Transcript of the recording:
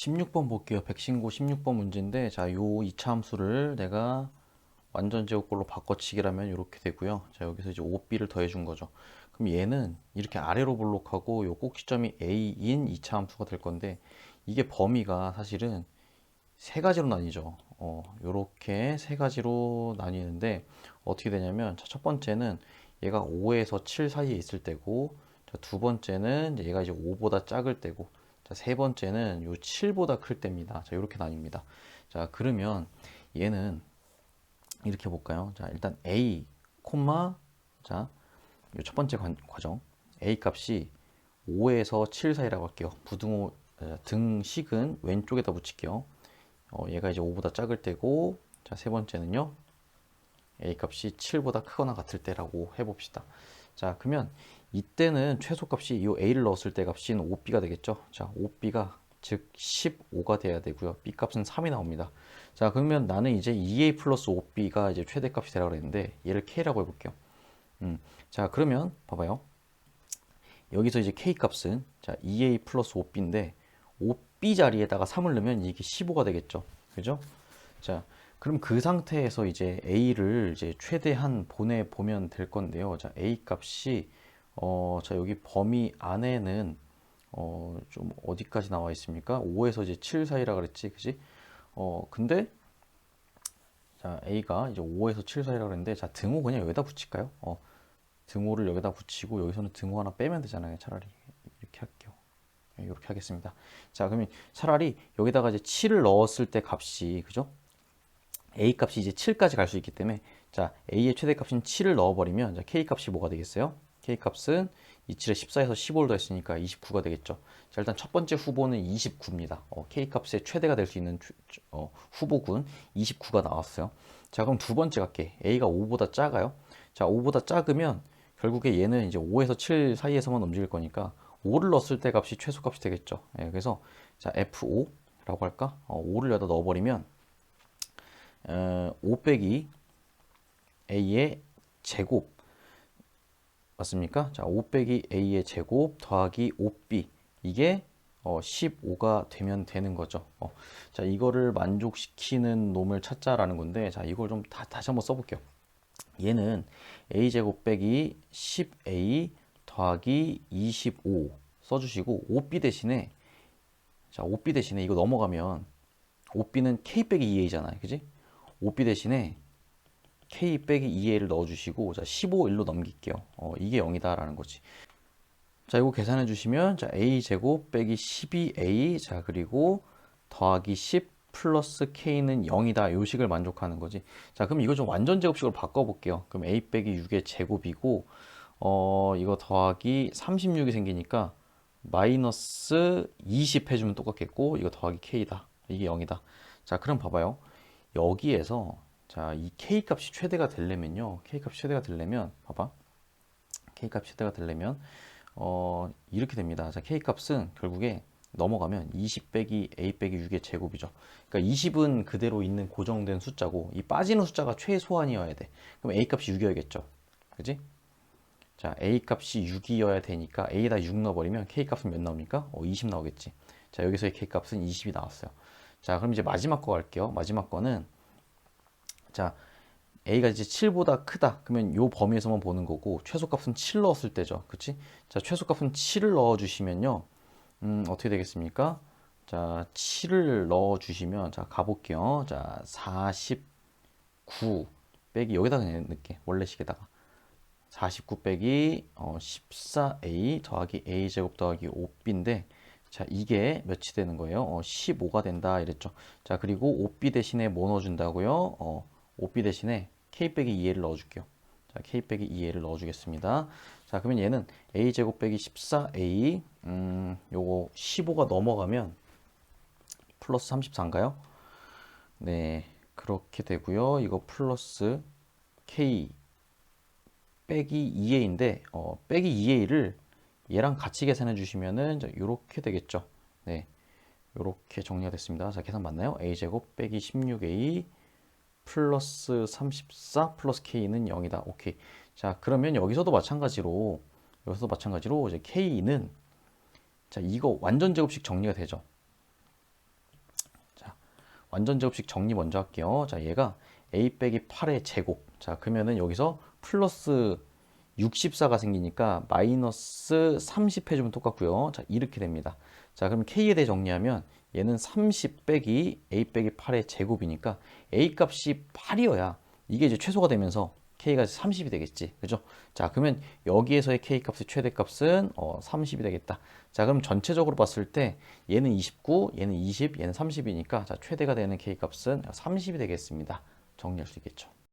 16번 볼게요. 백신고 16번 문제인데, 자, 요 이차 함수를 내가 완전 제곱꼴로 바꿔치기라면 이렇게 되고요. 자, 여기서 이제 5b를 더해 준 거죠. 그럼 얘는 이렇게 아래로 볼록하고 요 꼭지점이 a인 이차 함수가 될 건데, 이게 범위가 사실은 세 가지로 나뉘죠. 어, 요렇게 세 가지로 나뉘는데, 어떻게 되냐면, 자, 첫 번째는 얘가 5에서 7 사이에 있을 때고, 자, 두 번째는 얘가 이제 5보다 작을 때고, 자, 세 번째는 요 7보다 클 때입니다. 자, 이렇게 나뉩니다. 자, 그러면 얘는 이렇게 볼까요? 자, 일단 a, 콤마, 자, 요 첫 번째 관- 과정. a 값이 5에서 7 사이라고 할게요. 부등호, 어, 등식은 왼쪽에다 붙일게요. 어, 얘가 이제 5보다 작을 때고, 자, 세 번째는요. a 값이 7보다 크거나 같을 때라고 해 봅시다. 자, 그러면 이때는 최소값이 이 a를 넣었을 때 값인 5b가 되겠죠. 자, 5b가 즉 15가 돼야 되고요. b 값은 3이 나옵니다. 자, 그러면 나는 이제 2a 플러스 5b가 이제 최대값이 되라 그랬는데 얘를 k라고 해볼게요. 음, 자, 그러면 봐봐요. 여기서 이제 k 값은 자 2a 플러스 5b인데 5b 자리에다가 3을 넣으면 이게 15가 되겠죠. 그죠? 자, 그럼 그 상태에서 이제 a를 이제 최대한 보내 보면 될 건데요. 자, a 값이 어, 자 여기 범위 안에는 어, 좀 어디까지 나와 있습니까? 5에서 이제 7 사이라 그랬지, 그지? 어, 근데 자 a가 이제 5에서 7 사이라 그랬는데 자 등호 그냥 여기다 붙일까요? 어, 등호를 여기다 붙이고 여기서는 등호 하나 빼면 되잖아요. 차라리 이렇게 할게요. 네, 이렇게 하겠습니다. 자, 그러면 차라리 여기다가 이제 7을 넣었을 때 값이 그죠? A 값이 이제 7까지 갈 수 있기 때문에 자, a의 최대값인 7을 넣어버리면 자, k 값이 뭐가 되겠어요? k 값은 27에 14에서 15를 더했으니까 29가 되겠죠. 자, 일단 첫 번째 후보는 29입니다. 어, k 값의 최대가 될 수 있는 어, 후보군 29가 나왔어요. 자, 그럼 두 번째 갈게. a가 5보다 작아요. 자, 5보다 작으면 결국에 얘는 이제 5에서 7 사이에서만 움직일 거니까 5를 넣었을 때 값이 최소값이 되겠죠. 예, 그래서 자 F5라고 할까? 어, 5를 여기다 넣어버리면 어, 5 빼기 A의 제곱 맞습니까? 자, 5 빼기 A의 제곱 더하기 5B 이게 어, 15가 되면 되는 거죠. 어, 자, 이거를 만족시키는 놈을 찾자라는 건데, 자, 이걸 좀 다, 다시 한번 써볼게요. 얘는 a제곱 빼기 10a 더하기 25 써주시고 5b 대신에 자 5b 대신에 이거 넘어가면 5b는 k 빼기 2a잖아요 그지 5b 대신에 k 빼기 2a를 넣어주시고 자 15, 1로 넘길게요. 어, 이게 0이다 라는 거지. 자 이거 계산해 주시면 자 a 제곱 빼기 12a 자 그리고 더하기 10 플러스 k는 0이다. 요 식을 만족하는 거지. 자 그럼 이거 좀 완전 제곱식으로 바꿔볼게요. 그럼 a 빼기 6의 제곱이고 어 이거 더하기 36이 생기니까 마이너스 20 해주면 똑같겠고 이거 더하기 k다. 이게 0이다. 자 그럼 봐봐요 여기에서 자 이 k 값이 최대가 되려면요 k 값이 최대가 되려면 봐봐 k 값이 최대가 되려면 어 이렇게 됩니다 자 k 값은 결국에 넘어가면 20 빼기 a 빼기 6의 제곱이죠. 그러니까 20은 그대로 있는 고정된 숫자고 이 빠지는 숫자가 최소한이어야 돼. 그럼 a 값이 6이어야겠죠. 그지? 자, a 값이 6이어야 되니까 a에다 6 넣어버리면 k 값은 몇 나옵니까? 어, 20 나오겠지. 자, 여기서의 k 값은 20이 나왔어요. 자, 그럼 이제 마지막 거 갈게요. 마지막 거는 자, a가 이제 7보다 크다. 그러면 요 범위에서만 보는 거고 최소값은 7 넣었을 때죠. 그치? 자, 최소값은 7을 넣어 주시면요. 음, 어떻게 되겠습니까? 자, 7을 넣어 주시면 자, 가 볼게요. 자, 49 빼기 여기다 그냥 넣을게. 원래 식에다가 49 빼기 어, 14a 더하기 a 제곱 더하기 5b인데 자, 이게 몇이 되는 거예요? 어, 15가 된다 이랬죠. 자, 그리고 5b 대신에 뭐 넣어 준다고요? 어, 5b 대신에 k 빼기 2a를 넣어 줄게요. 자, k 빼기 2a를 넣어 주겠습니다. 자, 그러면 얘는 a 제곱 빼기 14a 음, 요거 15가 넘어가면 플러스 34인가요? 네, 그렇게 되고요. 이거 플러스 k 빼기 2a인데 어, 빼기 2a를 얘랑 같이 계산해 주시면은 자, 요렇게 되겠죠. 네. 요렇게 정리가 됐습니다. 자, 계산 맞나요? a 제곱 빼기 16a 플러스 34 플러스 k는 0이다. 오케이. 자, 그러면 여기서도 마찬가지로 여기서도 마찬가지로 이제 k는 자, 이거 완전 제곱식 정리가 되죠. 완전 제곱식 정리 먼저 할게요. 자, 얘가 a 빼기 8의 제곱. 자, 그러면은 여기서 플러스 64가 생기니까 마이너스 30 해주면 똑같고요. 자, 이렇게 됩니다. 자, 그럼 k에 대해 정리하면 얘는 30 빼기 a 빼기 8의 제곱이니까 a 값이 8이어야 이게 이제 최소가 되면서 k가 30이 되겠지. 그죠? 자, 그러면 여기에서의 k 값의 최대 값은 어, 30이 되겠다. 자, 그럼 전체적으로 봤을 때 얘는 29, 얘는 20, 얘는 30이니까 자, 최대가 되는 k 값은 30이 되겠습니다. 정리할 수 있겠죠.